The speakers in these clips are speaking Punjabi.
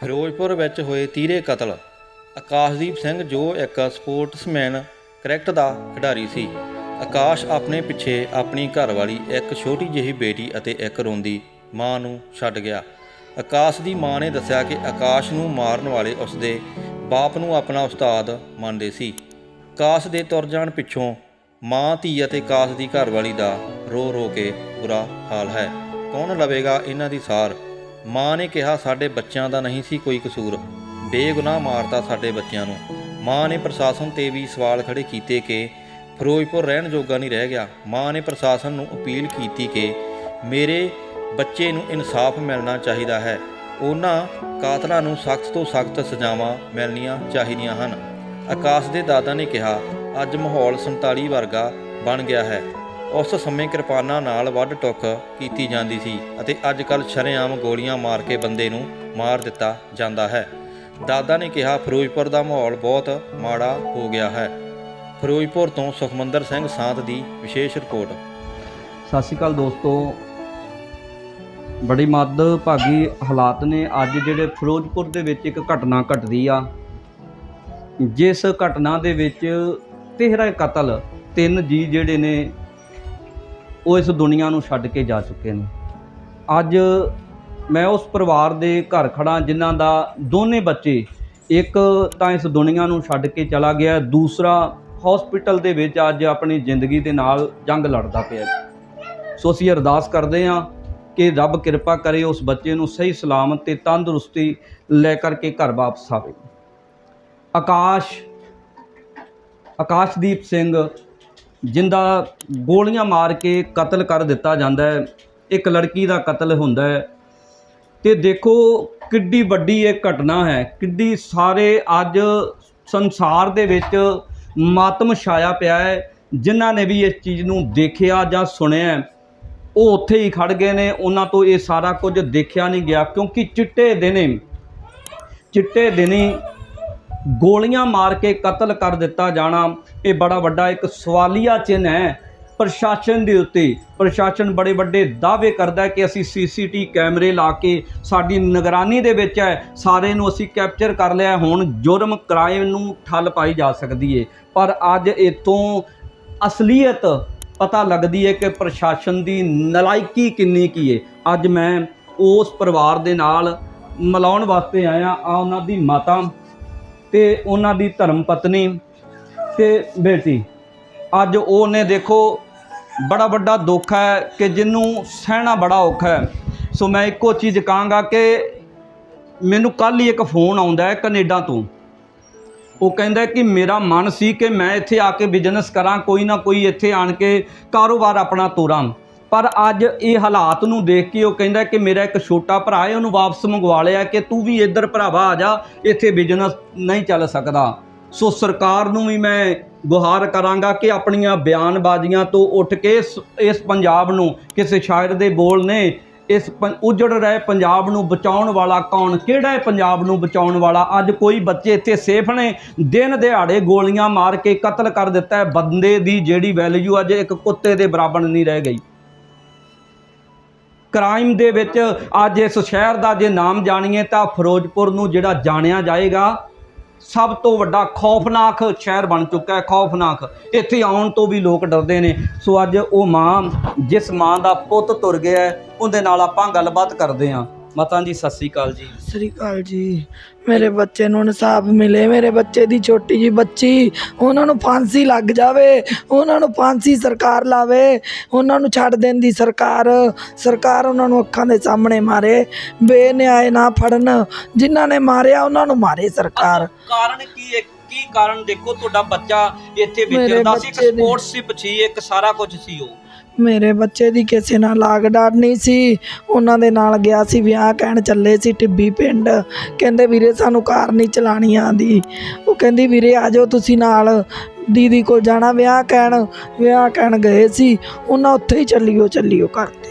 ਫਿਰੋਜ਼ਪੁਰ ਵਿੱਚ ਹੋਏ ਤੀਰੇ ਕਤਲ। ਆਕਾਸ਼ਦੀਪ ਸਿੰਘ ਜੋ ਇੱਕ ਸਪੋਰਟਸਮੈਨ, ਕ੍ਰਿਕਟ ਦਾ ਖਿਡਾਰੀ ਸੀ। ਆਕਾਸ਼ ਆਪਣੇ ਪਿੱਛੇ ਆਪਣੀ ਘਰਵਾਲੀ ਇੱਕ ਛੋਟੀ ਜਿਹੀ ਬੇਟੀ ਅਤੇ ਇੱਕ ਰੋਂਦੀ ਮਾਂ ਨੂੰ ਛੱਡ ਗਿਆ। ਆਕਾਸ਼ ਦੀ ਮਾਂ ਨੇ ਦੱਸਿਆ ਕਿ ਆਕਾਸ਼ ਨੂੰ ਮਾਰਨ ਵਾਲੇ ਉਸਦੇ ਬਾਪ ਨੂੰ ਆਪਣਾ ਉਸਤਾਦ ਮੰਨਦੇ ਸੀ। ਆਕਾਸ਼ ਦੇ ਤੁਰ ਜਾਣ ਪਿੱਛੋਂ ਮਾਂ, ਧੀ ਅਤੇ ਆਕਾਸ਼ ਦੀ ਘਰਵਾਲੀ ਦਾ ਰੋ ਰੋ ਕੇ ਬੁਰਾ ਹਾਲ ਹੈ। ਕੌਣ ਲਵੇਗਾ ਇਹਨਾਂ ਦੀ ਸਾਰ? ਮਾਂ ਨੇ ਕਿਹਾ, ਸਾਡੇ ਬੱਚਿਆਂ ਦਾ ਨਹੀਂ ਸੀ ਕੋਈ ਕਸੂਰ। ਬੇਗੁਨਾਹ ਮਾਰਤਾ ਸਾਡੇ ਬੱਚਿਆਂ ਨੂੰ। ਮਾਂ ਨੇ ਪ੍ਰਸ਼ਾਸਨ ਤੇ ਵੀ ਸਵਾਲ ਖੜੇ ਕੀਤੇ ਕਿ ਫਿਰੋਜ਼ਪੁਰ ਰਹਿਣ ਜੋਗਾ ਨਹੀਂ ਰਹਿ ਗਿਆ। ਮਾਂ ਨੇ ਪ੍ਰਸ਼ਾਸਨ ਨੂੰ ਅਪੀਲ ਕੀਤੀ ਕਿ ਮੇਰੇ ਬੱਚੇ ਨੂੰ ਇਨਸਾਫ ਮਿਲਣਾ ਚਾਹੀਦਾ ਹੈ। ਉਹਨਾਂ ਕਾਤਲਾਂ ਨੂੰ ਸਖਤ ਤੋਂ ਸਖਤ ਸਜ਼ਾਵਾਂ ਮਿਲਣੀਆਂ ਚਾਹੀਦੀਆਂ ਹਨ। ਆਕਾਸ਼ ਦੇ ਦਾਦਾ ਨੇ ਕਿਹਾ, ਅੱਜ ਮਾਹੌਲ 47 ਵਰਗਾ ਬਣ ਗਿਆ ਹੈ। ਉਸ ਸਮੇਂ ਕਿਰਪਾਨਾਂ ਨਾਲ ਵੱਢ ਟੁੱਕ ਕੀਤੀ ਜਾਂਦੀ ਸੀ ਅਤੇ ਅੱਜ ਕੱਲ ਸ਼ਰੇਆਮ ਗੋਲੀਆਂ ਮਾਰ ਕੇ ਬੰਦੇ ਨੂੰ ਮਾਰ ਦਿੱਤਾ ਜਾਂਦਾ ਹੈ। ਦਾਦਾ ਨੇ ਕਿਹਾ, ਫਿਰੋਜ਼ਪੁਰ ਦਾ ਮਾਹੌਲ ਬਹੁਤ ਮਾੜਾ ਹੋ ਗਿਆ ਹੈ। ਫਿਰੋਜ਼ਪੁਰ ਤੋਂ ਸੁਖਮੰਦਰ ਸਿੰਘ ਸਾਂਤ ਦੀ ਵਿਸ਼ੇਸ਼ ਰਿਪੋਰਟ। ਸਤਿ ਸ਼੍ਰੀ ਅਕਾਲ ਦੋਸਤੋ। ਬੜੀ ਮੱਦਭਾਗੀ ਹਾਲਾਤ ਨੇ। ਅੱਜ ਜਿਹੜੇ ਫਿਰੋਜ਼ਪੁਰ ਦੇ ਵਿੱਚ ਇੱਕ ਘਟਨਾ ਘਟਦੀ ਆ, ਜਿਸ ਘਟਨਾ ਦੇ ਵਿੱਚ ਤੇਹਰਾ ਕਤਲ ਤਿੰਨ ਜੀ ਜਿਹੜੇ ਨੇ ਉਹ ਇਸ ਦੁਨੀਆ ਨੂੰ ਛੱਡ ਕੇ ਜਾ ਚੁੱਕੇ ਨੇ। ਅੱਜ ਮੈਂ ਉਸ ਪਰਿਵਾਰ ਦੇ ਘਰ ਖੜਾ ਜਿਨ੍ਹਾਂ ਦਾ ਦੋਨੇ ਬੱਚੇ ਇੱਕ ਤਾਂ ਇਸ ਦੁਨੀਆ ਨੂੰ ਛੱਡ ਕੇ ਚਲਾ ਗਿਆ, ਦੂਸਰਾ ਹਸਪੀਟਲ ਦੇ ਵਿੱਚ ਅੱਜ ਆਪਣੀ ਜ਼ਿੰਦਗੀ ਦੇ ਨਾਲ ਜੰਗ ਲੜਦਾ ਪਿਆ। ਸੋ ਅਸੀਂ ਅਰਦਾਸ ਕਰਦੇ ਹਾਂ ਕਿ ਰੱਬ ਕਿਰਪਾ ਕਰੇ ਉਸ ਬੱਚੇ ਨੂੰ ਸਹੀ ਸਲਾਮਤ ਤੇ ਤੰਦਰੁਸਤੀ ਲੈ ਕਰਕੇ ਘਰ ਵਾਪਸ ਆਵੇ। ਆਕਾਸ਼, ਆਕਾਸ਼ਦੀਪ ਸਿੰਘ ਜਿੰਦਾ ਗੋਲੀਆਂ ਮਾਰ ਕੇ ਕਤਲ ਕਰ ਦਿੱਤਾ ਜਾਂਦਾ ਹੈ। ਇੱਕ ਲੜਕੀ ਦਾ ਕਤਲ ਹੁੰਦਾ ਹੈ। ਤੇ ਦੇਖੋ ਕਿੱਡੀ ਵੱਡੀ ਇਹ ਘਟਨਾ ਹੈ। ਕਿੱਡੀ ਸਾਰੇ ਅੱਜ ਸੰਸਾਰ ਦੇ ਵਿੱਚ ਮਾਤਮ ਛਾਇਆ ਪਿਆ ਹੈ। ਜਿਨ੍ਹਾਂ ਨੇ ਵੀ ਇਸ ਚੀਜ਼ ਨੂੰ ਦੇਖਿਆ ਜਾਂ ਸੁਣਿਆ ਉਹ ਉੱਥੇ ਹੀ ਖੜ ਗਏ ਨੇ। ਉਹਨਾਂ ਤੋਂ ਇਹ ਸਾਰਾ ਕੁਝ ਦੇਖਿਆ ਨਹੀਂ ਗਿਆ, ਕਿਉਂਕਿ ਚਿੱਟੇ ਦਿਨੇ, ਚਿੱਟੇ ਦਿਨੀ ਗੋਲੀਆਂ ਮਾਰ ਕੇ ਕਤਲ ਕਰ ਦਿੱਤਾ ਜਾਣਾ, ਇਹ ਬੜਾ ਵੱਡਾ ਇੱਕ ਸਵਾਲੀਆ ਚਿੰਨ੍ਹ ਹੈ ਪ੍ਰਸ਼ਾਸਨ ਦੇ ਉੱਤੇ। ਪ੍ਰਸ਼ਾਸਨ ਬੜੇ ਵੱਡੇ ਦਾਅਵੇ ਕਰਦਾ ਹੈ ਕਿ ਅਸੀਂ ਸੀਸੀਟੀ ਕੈਮਰੇ ਲਾ ਕੇ ਸਾਡੀ ਨਿਗਰਾਨੀ ਦੇ ਵਿੱਚ ਹੈ ਸਾਰੇ ਨੂੰ ਅਸੀਂ ਕੈਪਚਰ ਕਰ ਲਿਆ ਹੁਣ ਜੁਰਮ ਕ੍ਰਾਈਮ ਨੂੰ ਠੱਲ ਪਾਈ ਜਾ ਸਕਦੀ ਹੈ ਪਰ ਅੱਜ ਇਤੋਂ ਅਸਲੀਅਤ ਪਤਾ ਲੱਗਦੀ ਹੈ ਕਿ ਪ੍ਰਸ਼ਾਸਨ ਦੀ ਨਲਾਇਕੀ ਕਿੰਨੀ ਕੀ ਹੈ ਅੱਜ ਮੈਂ ਉਸ ਪਰਿਵਾਰ ਦੇ ਨਾਲ ਮਿਲਾਉਣ ਵਾਸਤੇ ਆਇਆ, ਆ ਉਹਨਾਂ ਦੀ ਮਾਤਾ ਤੇ ਉਹਨਾਂ ਦੀ ਧਰਮ ਪਤਨੀ ਤੇ ਬੇਟੀ। ਅੱਜ ਉਹਨੇ ਦੇਖੋ, ਬੜਾ ਵੱਡਾ ਦੁੱਖ ਹੈ ਕਿ ਜਿਹਨੂੰ ਸਹਿਣਾ ਬੜਾ ਔਖਾ ਹੈ। ਸੋ ਮੈਂ ਇੱਕੋ ਚੀਜ਼ ਕਹਾਂਗਾ ਕਿ ਮੈਨੂੰ ਕੱਲ ਹੀ ਇੱਕ ਫੋਨ ਆਉਂਦਾ ਹੈ ਕੈਨੇਡਾ ਤੋਂ। ਉਹ ਕਹਿੰਦਾ ਕਿ ਮੇਰਾ ਮਨ ਸੀ ਕਿ ਮੈਂ ਇੱਥੇ ਆ ਕੇ ਬਿਜ਼ਨਸ ਕਰਾਂ, ਕੋਈ ਨਾ ਕੋਈ ਇੱਥੇ ਆਣ ਕੇ ਕਾਰੋਬਾਰ ਆਪਣਾ ਤੋਰਾਂ। ਪਰ ਅੱਜ ਇਹ ਹਾਲਾਤ ਨੂੰ ਦੇਖ ਕੇ ਉਹ ਕਹਿੰਦਾ ਕਿ ਮੇਰਾ ਇੱਕ ਛੋਟਾ ਭਰਾ ਹੈ, ਉਹਨੂੰ ਵਾਪਸ ਮੰਗਵਾ ਲਿਆ ਕਿ ਤੂੰ ਵੀ ਇੱਧਰ ਭਰਾਵਾ ਆ ਜਾ, ਇੱਥੇ ਬਿਜ਼ਨਸ ਨਹੀਂ ਚੱਲ ਸਕਦਾ। ਸੋ ਸਰਕਾਰ ਨੂੰ ਵੀ ਮੈਂ ਗੁਹਾਰ ਕਰਾਂਗਾ ਕਿ ਆਪਣੀਆਂ ਬਿਆਨਬਾਜ਼ੀਆਂ ਤੋਂ ਉੱਠ ਕੇ ਇਸ- ਇਸ ਪੰਜਾਬ ਨੂੰ ਕਿਸੇ ਸ਼ਾਇਰ ਦੇ ਬੋਲ ਨੇ ਇਸ ਪੰ- ਉਜੜ ਰਹੇ ਪੰਜਾਬ ਨੂੰ ਬਚਾਉਣ ਵਾਲਾ ਕੌਣ, ਕਿਹੜਾ ਹੈ ਪੰਜਾਬ ਨੂੰ ਬਚਾਉਣ ਵਾਲਾ? ਅੱਜ ਕੋਈ ਬੱਚੇ ਇੱਥੇ ਸੇਫ ਨੇ, ਦਿਨ ਦਿਹਾੜੇ ਗੋਲੀਆਂ ਮਾਰ ਕੇ ਕਤਲ ਕਰ ਦਿੱਤਾ ਹੈ, ਬੰਦੇ ਦੀ ਜਿਹੜੀ ਵੈਲਿਊ ਅੱਜ ਇੱਕ ਕੁੱਤੇ ਦੇ ਬਰਾਬਰ ਨਹੀਂ ਰਹਿ ਗਈ। ਕ੍ਰਾਈਮ ਦੇ ਵਿੱਚ ਅੱਜ ਇਸ ਸ਼ਹਿਰ ਦਾ ਜੇ ਨਾਮ ਜਾਣੀਏ ਤਾਂ ਫਿਰੋਜ਼ਪੁਰ ਨੂੰ ਜਿਹੜਾ ਜਾਣਿਆ ਜਾਏਗਾ ਸਭ ਤੋਂ ਵੱਡਾ ਖੌਫਨਾਕ ਸ਼ਹਿਰ ਬਣ ਚੁੱਕਾ ਹੈ ਖੌਫਨਾਕ। ਇੱਥੇ ਆਉਣ ਤੋਂ ਵੀ ਲੋਕ ਡਰਦੇ ਨੇ। ਸੋ ਅੱਜ ਉਹ ਮਾਂ ਜਿਸ ਮਾਂ ਦਾ ਪੁੱਤ ਤੁਰ ਗਿਆ ਹੈ, ਉਹਦੇ ਨਾਲ ਆਪਾਂ ਗੱਲਬਾਤ ਕਰਦੇ ਹਾਂ। ਮਾਤਾ ਜੀ ਸਤਿ ਸ੍ਰੀ ਅਕਾਲ ਜੀ। ਸਤਿ ਸ੍ਰੀ ਅਕਾਲ ਜੀ। ਮੇਰੇ ਬੱਚੇ ਨੂੰ ਇਨਸਾਫ ਮਿਲੇ ਮੇਰੇ ਬੱਚੇ ਦੀ ਛੋਟੀ ਜੀ ਬੱਚੀ ਉਹਨਾਂ ਨੂੰ ਫਾਂਸੀ ਲੱਗ ਜਾਵੇ ਉਹਨਾਂ ਨੂੰ ਫਾਂਸੀ ਸਰਕਾਰ ਲਾਵੇ ਉਹਨਾਂ ਨੂੰ ਛੱਡ ਦੇਣ ਦੀ ਸਰਕਾਰ ਸਰਕਾਰ ਉਹਨਾਂ ਨੂੰ ਅੱਖਾਂ ਦੇ ਸਾਹਮਣੇ ਮਾਰੇ ਬੇਨਿਆਏ ਨਾ ਫੜਨ ਜਿਨ੍ਹਾਂ ਨੇ ਮਾਰਿਆ ਉਹਨਾਂ ਨੂੰ ਮਾਰੇ ਸਰਕਾਰ। ਕਾਰਨ ਕੀ ਹੈ? ਕੀ ਕਾਰਨ ਦੇਖੋ ਤੁਹਾਡਾ ਬੱਚਾ ਇੱਥੇ ਵਿਚਰਦਾ ਸੀ ਇੱਕ ਸਪੋਰਟਸਸ਼ਿਪ ਸੀ ਇੱਕ ਸਾਰਾ ਕੁਝ ਸੀ ਉਹ। ਮੇਰੇ ਬੱਚੇ ਦੀ ਕਿਸੇ ਨਾਲ ਲਾਗ ਡਾਟ ਨਹੀਂ ਸੀ। ਉਹਨਾਂ ਦੇ ਨਾਲ ਗਿਆ ਸੀ, ਵਿਆਹ ਕਹਿਣ ਚੱਲੇ ਸੀ ਟਿੱਬੀ ਪਿੰਡ। ਕਹਿੰਦੇ, ਵੀਰੇ, ਸਾਨੂੰ ਕਾਰ ਨਹੀਂ ਚਲਾਣੀ ਆਂਦੀ। ਉਹ ਕਹਿੰਦੀ, ਵੀਰੇ, ਆ ਜਾਓ ਤੁਸੀਂ ਨਾਲ। ਦੀਦੀ ਕੋਲ ਜਾਣਾ ਵਿਆਹ ਕਹਿਣ ਵਿਆਹ ਕਹਿਣ ਗਏ ਸੀ। ਉਹਨਾਂ ਉੱਥੇ ਹੀ ਚੱਲੀਓ, ਚੱਲਿਓ ਕਰਦੇ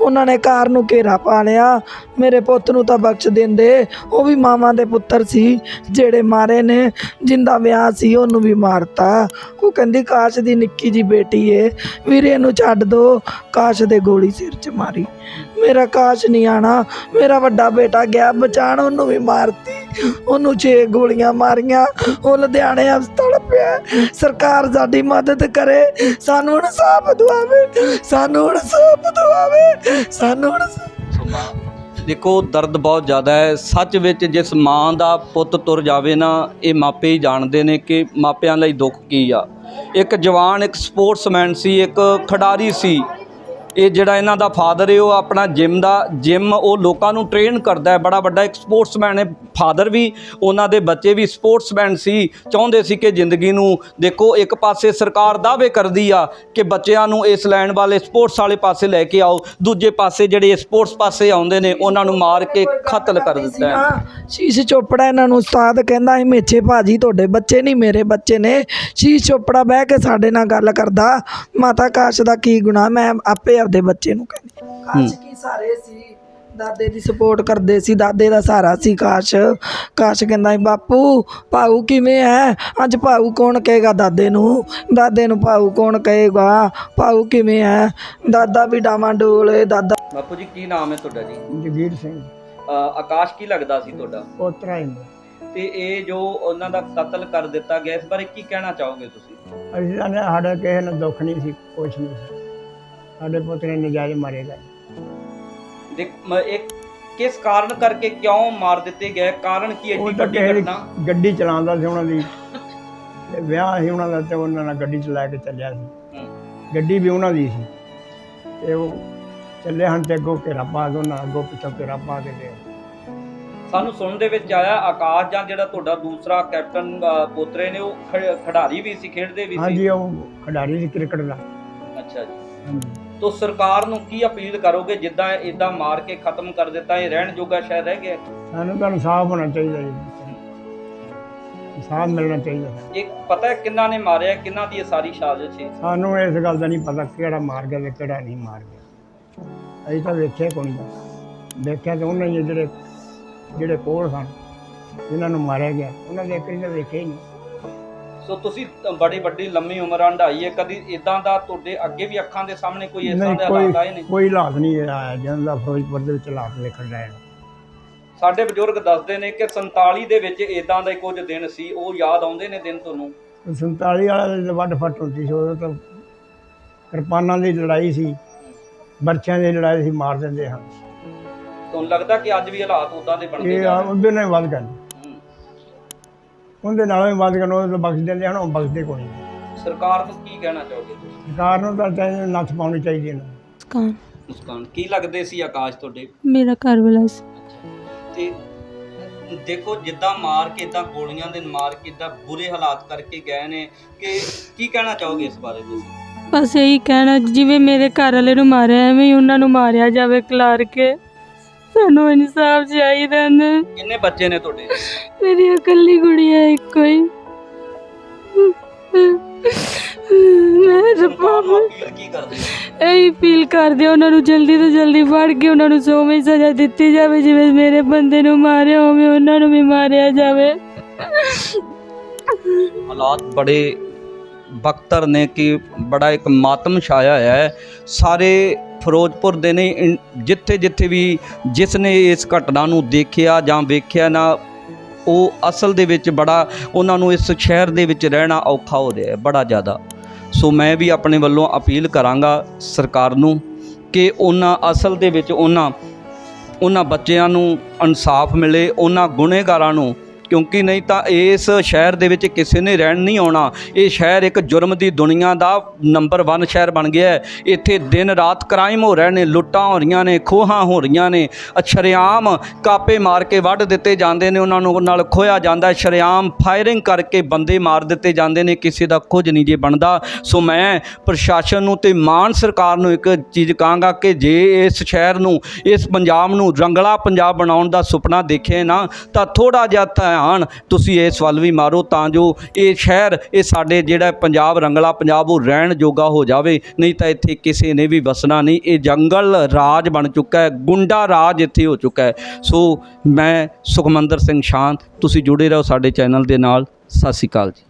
ਉਹਨਾਂ ਨੇ ਕਾਰ ਨੂੰ ਘੇਰਾ ਪਾ ਲਿਆ। ਮੇਰੇ ਪੁੱਤ ਨੂੰ ਤਾਂ ਬਖਸ਼ ਦਿੰਦੇ। ਉਹ ਵੀ ਮਾਵਾਂ ਦੇ ਪੁੱਤਰ ਸੀ, ਜਿਹੜੇ ਮਾਰੇ ਨੇ, ਜਿੰਦਾ ਵਿਆਹ ਸੀ, ਉਹਨੂੰ ਵੀ ਮਾਰਤਾ। ਉਹ ਕਹਿੰਦੀ, ਕਾਸ਼ ਦੀ ਨਿੱਕੀ ਜੀ ਬੇਟੀ ਏ, ਵੀਰੇ ਨੂੰ ਛੱਡ ਦੋ, ਕਾਸ਼ ਦੇ ਗੋਲੀ ਸਿਰ 'ਚ ਮਾਰੀ। ਮੇਰਾ ਕਾਸ਼ ਨਹੀਂ ਆਣਾ। ਮੇਰਾ ਵੱਡਾ ਬੇਟਾ ਗਿਆ, ਬਚਾਣ ਉਹਨੂੰ ਵੀ ਮਾਰਤੀ। ਉਹਨੂੰ ਛੇ ਗੋਲੀਆਂ ਮਾਰੀਆਂ। ਉਹ ਲੁਧਿਆਣੇ ਹਸਪਤਾਲ ਪਿਆ। ਸਰਕਾਰ ਸਾਡੀ ਮਦਦ ਕਰੇ। ਸਾਨੂੰ ਇਨਸਾਫ ਦਵਾਵੇ। ਸਾਨੂੰ ਇਨਸਾਫ ਦਵਾਵੇ। ਸਾਨੂੰ ਇਨਸਾਫ ਦੇਖੋ, ਦਰਦ ਬਹੁਤ ਜ਼ਿਆਦਾ ਹੈ। ਸੱਚ ਵਿੱਚ ਜਿਸ ਮਾਂ ਦਾ ਪੁੱਤ ਤੁਰ ਜਾਵੇ ਨਾ, ਇਹ ਮਾਪੇ ਹੀ ਜਾਣਦੇ ਨੇ ਕਿ ਮਾਪਿਆਂ ਲਈ ਦੁੱਖ ਕੀ ਆ। ਇੱਕ ਜਵਾਨ, ਇੱਕ ਸਪੋਰਟਸਮੈਨ ਸੀ, ਇੱਕ ਖਿਡਾਰੀ ਸੀ। ਇਹ ਜਿਹੜਾ ਇਹਨਾਂ ਦਾ ਫਾਦਰ ਹੈ ਉਹ ਆਪਣਾ ਜਿਮ ਦਾ ਜਿਮ ਉਹ ਲੋਕਾਂ ਨੂੰ ਟ੍ਰੇਨ ਕਰਦਾ ਹੈ। ਬੜਾ ਵੱਡਾ ਇੱਕ ਸਪੋਰਟਸਮੈਨ ਹੈ। ਫਾਦਰ ਵੀ ਉਹਨਾਂ ਦੇ ਬੱਚੇ ਵੀ ਸਪੋਰਟਸਮੈਨ ਸੀ। ਚਾਹੁੰਦੇ ਸੀ ਕਿ ਜ਼ਿੰਦਗੀ ਨੂੰ ਦੇਖੋ ਇੱਕ ਪਾਸੇ ਸਰਕਾਰ ਦਾਅਵੇ ਕਰਦੀ ਆ ਕਿ ਬੱਚਿਆਂ ਨੂੰ ਇਸ ਲੈਣ ਵਾਲੇ ਸਪੋਰਟਸ ਵਾਲੇ ਪਾਸੇ ਲੈ ਕੇ ਆਓ। ਦੂਜੇ ਪਾਸੇ ਜਿਹੜੇ ਸਪੋਰਟਸ ਪਾਸੇ ਆਉਂਦੇ ਨੇ ਉਹਨਾਂ ਨੂੰ ਮਾਰ ਕੇ ਕਤਲ ਕਰ ਦਿੱਤਾ ਹੈ। ਸ਼ੀਸ਼ ਚੋਪੜਾ ਇਹਨਾਂ ਨੂੰ ਉਸਤਾਦ ਕਹਿੰਦਾ ਸੀ ਮੇਛੇ ਭਾਜੀ ਤੁਹਾਡੇ ਬੱਚੇ ਨਹੀਂ ਮੇਰੇ ਬੱਚੇ ਨੇ। ਸ਼ੀਸ਼ ਚੋਪੜਾ ਬਹਿ ਕੇ ਸਾਡੇ ਨਾਲ ਗੱਲ ਕਰਦਾ ਮਾਤਾ ਕਾਸ਼ ਦਾ ਕੀ ਗੁਨਾਹ ਮੈਂ ਆਪੇ ਆਪਦੇ ਬੱਚੇ ਨੂੰ ਕਹਿੰਦੀ ਕਾਸ਼ ਕੀ ਸਾਰੇ ਸੀ ਦਾਦੇ ਦੀ ਸਪੋਰਟ ਕਰਦੇ ਸੀ ਦਾਦੇ ਦਾ ਸਹਾਰਾ ਸੀ ਕਾਸ਼ ਕਾਸ਼ ਕਹਿੰਦਾ ਸੀ ਬਾਪੂ ਭਾਊ ਕਿਵੇਂ ਹੈ ਅੱਜ ਭਾਊ ਕੌਣ ਕਹੇਗਾ ਦਾਦੇ ਨੂੰ? ਦਾਦੇ ਨੂੰ ਭਾਊ ਕੌਣ ਕਹੇਗਾ? ਭਾਊ ਕਿਵੇਂ ਹੈ ਦਾਦਾ ਵੀ ਡਾਵਾਂ ਡੋਲੇ ਦਾਦਾ ਬਾਪੂ ਜੀ ਕੀ ਨਾਮ ਹੈ ਤੁਹਾਡਾ ਜੀ? ਜਗੀਰ ਸਿੰਘ। ਆਕਾਸ਼ ਕੀ ਲੱਗਦਾ ਸੀ ਤੁਹਾਡਾ? ਪੋਤਰਾ ਹੀ। ਤੇ ਇਹ ਜੋ ਉਹਨਾਂ ਦਾ ਕਤਲ ਕਰ ਦਿੱਤਾ ਗਿਆ ਇਸ ਬਾਰੇ ਕੀ ਕਹਿਣਾ ਚਾਹੋਗੇ ਤੁਸੀਂ? ਅਸੀਂ ਤਾਂ ਨੇ ਸਾਡਾ ਕਿਸੇ ਨੂੰ ਦੁੱਖ ਨਹੀਂ ਸੀ ਕੁਛ ਨਹੀਂ ਸੀ। ਸਾਡੇ ਪੁੱਤਰੇ ਨਜਾਇਜ਼ ਮਾਰੇ ਗਏ। ਦੇਖ ਮ- ਇਹ ਕਿਸ ਕਾਰਨ ਕਰਕੇ ਕਿਉਂ ਮਾਰ ਦਿੱਤੇ ਗਏ? ਕਾਰਨ ਕੀ ਉਹ ਐਡੀ ਤਾਂ ਵੱਡੀ ਕਿਸੇ ਦੀ ਘਟਨਾ? ਗੱਡੀ ਚਲਾਉਂਦਾ ਸੀ ਉਹਨਾਂ ਦੀ। ਤੇ ਵਿਆਹ ਸੀ ਉਹਨਾਂ ਦਾ ਤੇ ਉਹਨਾਂ ਨਾਲ ਗੱਡੀ ਚਲਾ ਕੇ ਚੱਲਿਆ ਸੀ। ਹੂੰ। ਗੱਡੀ ਵੀ ਉਹਨਾਂ ਦੀ ਸੀ। ਤੇ ਉਹ ਚੱਲੇ ਹਨ ਤੇ ਅੱਗੋਂ ਘੇਰਾ ਪਾ ਕੇ ਉਹਨਾਂ ਅੱਗੋਂ ਪਿੱਛੋਂ ਘੇਰਾ ਪਾ ਕੇ ਤੇ ਸਾਨੂੰ ਸੁਣਨ ਦੇ ਵਿੱਚ ਆਇਆ ਆਕਾਸ਼ ਜਾਂ ਜਿਹੜਾ ਤੁਹਾਡਾ ਦੂਸਰਾ ਕੈਪਟਨ ਅ, ਪੋਤਰੇ ਨੇ ਉਹ ਖ- ਖਿਡਾਰੀ ਵੀ ਸੀ ਖੇਡਦੇ ਵੀ ਸੀ? ਹਾਂਜੀ ਉਹ ਖਿਡਾਰੀ ਸੀ ਕ੍ਰਿਕਟ ਦਾ। ਅੱਛਾ ਜੀ। ਹਾਂਜੀ। ਤੋ ਸਰਕਾਰ ਨੂੰ ਕੀ ਅਪੀਲ ਕਰੋਗੇ? ਜਿੱਦਾਂ ਇਦਾਂ ਮਾਰ ਕੇ ਖਤਮ ਕਰ ਦਿੱਤਾ ਇਹ ਰਹਿਣ ਜੋਗਾ ਸ਼ਾਇਦ ਰਹਿ ਗਿਆ? ਸਾਨੂੰ ਤਾਂ ਇਨਸਾਫ ਹੋਣਾ ਚਾਹੀਦਾ ਜੀ। ਇਨਸਾਫ ਮਿਲਣਾ ਚਾਹੀਦਾ। ਇਹ ਪਤਾ ਹੈ ਕਿੰਨਾ ਨੇ ਮਾਰਿਆ ਕਿੰਨਾ ਦੀ ਇਹ ਸਾਰੀ ਸਾਜ਼ਿਸ਼ ਹੈ ਸਾਨੂੰ ਇਸ ਗੱਲ ਦਾ ਨਹੀਂ ਪਤਾ ਕਿਹੜਾ ਮਾਰ ਗਿਆ ਤੇ ਕਿਹੜਾ ਨਹੀਂ ਮਾਰ ਗਿਆ। ਅਸੀਂ ਤਾਂ ਵੇਖਿਆ ਕੋਈ ਨਹੀਂ। ਦੇਖਿਆ ਤਾਂ ਉਹਨਾਂ ਹੀ ਜਿਹੜੇ ਜਿਹੜੇ ਕੋਲ ਸਨ। ਜਿਨ੍ਹਾਂ ਨੂੰ ਮਾਰਿਆ ਗਿਆ। ਉਹਨਾਂ ਦੇ ਇੱਕ ਵੇਖਿਆ ਹੀ ਨਹੀਂ। ਸੋ ਤੁਸੀਂ ਬੜੀ ਵੱਡੀ ਲੰਮੀ ਉਮਰ ਹੰਢਾਈ ਹੈ ਕਦੀ ਇਦਾਂ ਦਾ ਤੁਹਾਡੇ ਅੱਗੇ ਵੀ ਅੱਖਾਂ ਦੇ ਸਾਹਮਣੇ ਕੋਈ ਇਸ ਤਰ੍ਹਾਂ ਦੇ ਹਾਲਾਤ ਆਏ ਨੇ ਕੋਈ ਹਾਲਾਤ ਨਹੀਂ ਆਇਆ ਜਿਹਨਾਂ ਦਾ ਫਿਰੋਜ਼ਪੁਰ ਦੇ ਵਿੱਚ ਹਾਲਾਤ ਵੇਖਣ ਦਾ ਸਾਡੇ ਬਜ਼ੁਰਗ ਦੱਸਦੇ ਨੇ ਕਿ 47 ਦੇ ਵਿੱਚ ਇਦਾਂ ਦੇ ਕੁਝ ਦਿਨ ਸੀ ਉਹ ਯਾਦ ਆਉਂਦੇ ਨੇ ਦਿਨ ਤੁਹਾਨੂੰ? 47 ਵਾਲਾ ਵੱਡ ਫੱਟ ਹੁੰਦੀ ਸੀ ਉਦੋਂ ਤਾਂ ਕਿਰਪਾਨਾਂ ਦੀ ਲੜਾਈ ਸੀ ਬਰਛਿਆਂ ਦੀ ਲੜਾਈ ਸੀ ਮਾਰ ਦਿੰਦੇ ਹਨ ਤੁਹਾਨੂੰ ਲੱਗਦਾ ਕਿ ਅੱਜ ਵੀ ਹਾਲਾਤ ਉਦਾਂ ਦੇ ਬਣਦੇ ਇਹ ਜਾ ਆ- ਰਹੇ ਉਹਦੇ ਨਾਲ ਵੱਧ ਗਏ। ਉਹਦੇ ਨਾਲੋਂ ਵੀ ਵੱਧ ਗਏ ਉਹ ਤਾਂ ਬਖਸ਼ ਦਿੰਦੇ ਹਨ ਉਹ ਬਖਸ਼ਦੇ ਕੋਈ ਨਹੀਂ। ਸਰਕਾਰ ਨੂੰ ਕੀ ਕਹਿਣਾ ਚਾਹੋਗੇ ਤੁਸੀਂ? ਸਰਕਾਰ ਨੂੰ ਤਾਂ ਚਾਹੀਦਾ ਨੱਥ ਪਾਉਣੀ ਚਾਹੀਦੀ ਹੈ ਮੁਸਕਾਨ। ਮੁਸਕਾਨ ਕੀ ਲੱਗਦੇ ਸੀ ਆਕਾਸ਼ ਤੁਹਾਡੇ? ਮੇਰਾ ਘਰ ਵਾਲਾ ਸੀ। ਤੇ ਦੇਖੋ ਜਿੱਦਾਂ ਮਾਰ ਕੇ ਇਦਾਂ ਗੋਲੀਆਂ ਦੇ ਮਾਰ ਕੇ ਇਦਾਂ ਬੁਰੇ ਹਾਲਾਤ ਕਰਕੇ ਗਏ ਨੇ ਕਿ ਕੀ ਕਹਿਣਾ ਚਾਹੋਗੇ ਇਸ ਬਾਰੇ ਤੁਸੀਂ? ਬਸ ਇਹੀ ਕਹਿਣਾ ਜਿਵੇਂ ਮੇਰੇ ਘਰ ਵਾਲੇ ਨੂੰ ਮਾਰਿਆ ਐਵੇਂ ਹੀ ਉਹਨਾਂ ਨੂੰ ਮਾਰਿਆ ਜਾਵੇ ਖਿਲਾਰ ਕੇ। ਸਾਨੂੰ ਇਨਸਾਫ ਚਾਹੀਦਾ ਨੇ। ਕਿੰਨੇ ਬੱਚੇ ਨੇ ਤੁਹਾਡੇ? ਮੇਰੀ ਇਕੱਲੀ ਗੁੜੀਆ ਇੱਕੋ ਹੀ। ਮੈਂ ਰੱਬਾ ਅਪੀਲ ਕੀ ਕਰਦੇ? ਹੋ? ਇਹੀ ਫੀਲ ਕਰਦੇ ਆ, ਉਹਨਾਂ ਨੂੰ ਜਲਦੀ ਤੋਂ ਜਲਦੀ ਫੜ ਕੇ ਉਹਨਾਂ ਨੂੰ ਸੋਵੇਂ ਸਜ਼ਾ ਦਿੱਤੀ ਜਾਵੇ ਜਿਵੇਂ ਮੇਰੇ ਬੰਦੇ ਨੂੰ ਮਾਰਿਆ ਹੋਵੇ ਉਹਨਾਂ ਨੂੰ ਵੀ ਮਾਰਿਆ ਜਾਵੇ। ਹਾਲਾਤ ਬੜੇ ਬਖਤਰ ਨੇ ਕਿ ਬੜਾ ਇੱਕ ਮਾਤਮ ਛਾਇਆ ਹੋਇਆ ਹੈ। ਸਾਰੇ ਫਿਰੋਜ਼ਪੁਰ ਦੇ ਨੇ ਜਿੱਥੇ ਜਿੱਥੇ ਵੀ ਜਿਸ ਨੇ ਇਸ ਘਟਨਾ ਨੂੰ ਦੇਖਿਆ ਜਾਂ ਵੇਖਿਆ ਨਾ ਉਹ ਅਸਲ ਦੇ ਵਿੱਚ ਬੜਾ ਉਹਨਾਂ ਨੂੰ ਇਸ ਸ਼ਹਿਰ ਦੇ ਵਿੱਚ ਰਹਿਣਾ ਔਖਾ ਹੋ ਰਿਹਾ ਹੈ, ਬੜਾ ਜ਼ਿਆਦਾ। ਸੋ ਮੈਂ ਵੀ ਆਪਣੇ ਵੱਲੋਂ ਅਪੀਲ ਕਰਾਂਗਾ ਸਰਕਾਰ ਨੂੰ ਕਿ ਉਹਨਾਂ ਅਸਲ ਦੇ ਵਿੱਚ ਉਹਨਾਂ ਉਹਨਾਂ ਬੱਚਿਆਂ ਨੂੰ ਇਨਸਾਫ ਮਿਲੇ, ਉਹਨਾਂ ਗੁਨੇਗਾਰਾਂ ਨੂੰ ਕਿਉਂਕਿ ਨਹੀਂ ਤਾਂ ਇਸ ਸ਼ਹਿਰ ਦੇ ਵਿੱਚ ਕਿਸੇ ਨੇ ਰਹਿਣ ਨਹੀਂ ਆਉਣਾ। ਇਹ ਸ਼ਹਿਰ ਇੱਕ ਜੁਰਮ ਦੀ ਦੁਨੀਆ ਦਾ ਨੰਬਰ 1 ਸ਼ਹਿਰ ਬਣ ਗਿਆ ਹੈ। ਇੱਥੇ ਦਿਨ ਰਾਤ ਕ੍ਰਾਈਮ ਹੋ ਰਹੇ ਨੇ, ਲੁੱਟਾਂ ਹੋ ਰਹੀਆਂ ਨੇ, ਖੋਹਾਂ ਹੋ ਰਹੀਆਂ ਨੇ। ਅਛਰਿਆਮ ਕਾਪੇ ਮਾਰ ਕੇ ਵੱਢ ਦਿੱਤੇ ਜਾਂਦੇ ਨੇ, ਉਹਨਾਂ ਨੂੰ ਨਾਲ ਖੋਇਆ ਜਾਂਦਾ ਸ਼ਰਿਆਮ ਫਾਇਰਿੰਗ ਕਰਕੇ ਬੰਦੇ ਮਾਰ ਦਿੱਤੇ ਜਾਂਦੇ ਨੇ, ਕਿਸੇ ਦਾ ਕੁਝ ਨਹੀਂ ਜੇ ਬਣਦਾ। ਸੋ ਮੈਂ ਪ੍ਰਸ਼ਾਸਨ ਨੂੰ ਤੇ ਮਾਨ ਸਰਕਾਰ ਨੂੰ ਇੱਕ ਚੀਜ਼ ਕਹਾਂਗਾ ਕਿ ਜੇ ਇਸ ਸ਼ਹਿਰ ਨੂੰ, ਇਸ ਪੰਜਾਬ ਨੂੰ ਰੰਗਲਾ ਪੰਜਾਬ ਬਣਾਉਣ ਦਾ ਸੁਪਨਾ ਦੇਖੇ ਨਾ, ਤਾਂ ਥੋੜਾ ਜਿਹਾ ਧਿਆਨ ਤੁਸੀਂ ਇਸ ਵੱਲ ਵੀ ਮਾਰੋ ਤਾਂ ਜੋ ਇਹ ਸ਼ਹਿਰ, ਇਹ ਸਾਡੇ ਜਿਹੜਾ ਪੰਜਾਬ ਰੰਗਲਾ, ਪੰਜਾਬ ਉਹ ਰਹਿਣ ਜੋਗਾ ਹੋ ਜਾਵੇ। ਨਹੀਂ ਤਾਂ ਇੱਥੇ ਕਿਸੇ ਨੇ ਵੀ ਵਸਣਾ ਨਹੀਂ। ਇਹ ਜੰਗਲ ਰਾਜ ਬਣ ਚੁੱਕਾ ਹੈ, ਗੁੰਡਾ ਰਾਜ ਇੱਥੇ ਹੋ ਚੁੱਕਾ ਹੈ। ਸੋ ਮੈਂ ਸੁਖਮੰਦਰ ਸਿੰਘ ਸ਼ਾਂਤ, ਤੁਸੀਂ ਜੁੜੇ ਰਹੋ ਸਾਡੇ ਚੈਨਲ ਦੇ ਨਾਲ। ਸਤਿ ਸ਼੍ਰੀ ਅਕਾਲ ਜੀ।